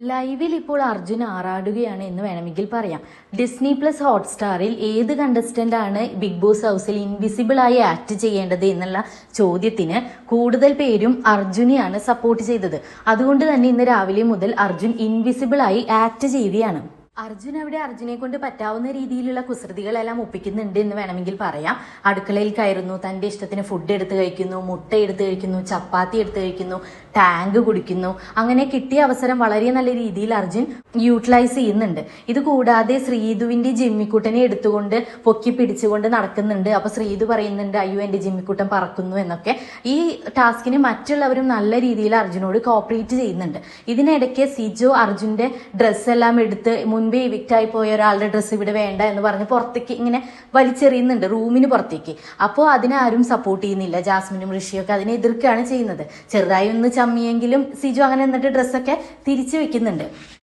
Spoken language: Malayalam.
ലൈവിൽ ഇപ്പോൾ അർജുൻ ആറാടുകയാണ് എന്ന് വേണമെങ്കിൽ പറയാം. ഡിസ്നി പ്ലസ് ഹോട്ട്സ്റ്റാറിൽ ഏത് കണ്ടസ്റ്റന്റ് ആണ് ബിഗ് ബോസ് ഹൗസിൽ ഇൻവിസിബിൾ ആയി ആക്ട് ചെയ്യേണ്ടത് എന്നുള്ള ചോദ്യത്തിന് കൂടുതൽ പേരും അർജുനെയാണ് സപ്പോർട്ട് ചെയ്തത്. അതുകൊണ്ട് തന്നെ ഇന്ന് രാവിലെ മുതൽ അർജുൻ ഇൻവിസിബിൾ ആയി ആക്ട് ചെയ്യുകയാണ്. അർജുൻ അവിടെ അർജുനെ കൊണ്ട് പറ്റാവുന്ന രീതിയിലുള്ള കുസൃതികളെല്ലാം ഒപ്പിക്കുന്നുണ്ട് എന്ന് വേണമെങ്കിൽ പറയാം. അടുക്കളയിൽ കയറുന്നു തന്റെ ഇഷ്ടത്തിന് ഫുഡ് എടുത്ത് കഴിക്കുന്നു മുട്ട എടുത്ത് കഴിക്കുന്നു ചപ്പാത്തി എടുത്ത് കഴിക്കുന്നു ടാങ്ക് കുടിക്കുന്നു. അങ്ങനെ കിട്ടിയ അവസരം വളരെ നല്ല രീതിയിൽ അർജുൻ യൂട്ടിലൈസ് ചെയ്യുന്നുണ്ട്. ഇത് കൂടാതെ ശ്രീധുവിന്റെ ജിമ്മിക്കുട്ടനെ എടുത്തുകൊണ്ട് പൊക്കി പിടിച്ചുകൊണ്ട് നടക്കുന്നുണ്ട്. അപ്പൊ ശ്രീധു പറയുന്നുണ്ട് അയ്യോ എന്റെ ജിമ്മിക്കുട്ടൻ പറക്കുന്നു എന്നൊക്കെ. ഈ ടാസ്കിന് മറ്റുള്ളവരും നല്ല രീതിയിൽ അർജുനോട് കോപ്പറേറ്റ് ചെയ്യുന്നുണ്ട്. ഇതിനിടയ്ക്ക് സിജോ അർജുന്റെ ഡ്രസ്സെല്ലാം എടുത്ത് എടുത്ത് മുൻപേ ഇവിക്റ്റായി പോയ ഒരാളുടെ ഡ്രസ്സ് ഇവിടെ വേണ്ട എന്ന് പറഞ്ഞ് പുറത്തേക്ക് ഇങ്ങനെ വലിച്ചെറിയുന്നുണ്ട് റൂമിന് പുറത്തേക്ക്. അപ്പോൾ അതിനാരും സപ്പോർട്ട് ചെയ്യുന്നില്ല. ജാസ്മിനും ഋഷിയൊക്കെ അതിനെ എതിർക്കുകയാണ് ചെയ്യുന്നത്. ചെറുതായി ഒന്ന് ചമ്മിയെങ്കിലും സിജു അങ്ങനെ എന്നിട്ട് ഡ്രസ്സൊക്കെ തിരിച്ചു വെക്കുന്നുണ്ട്.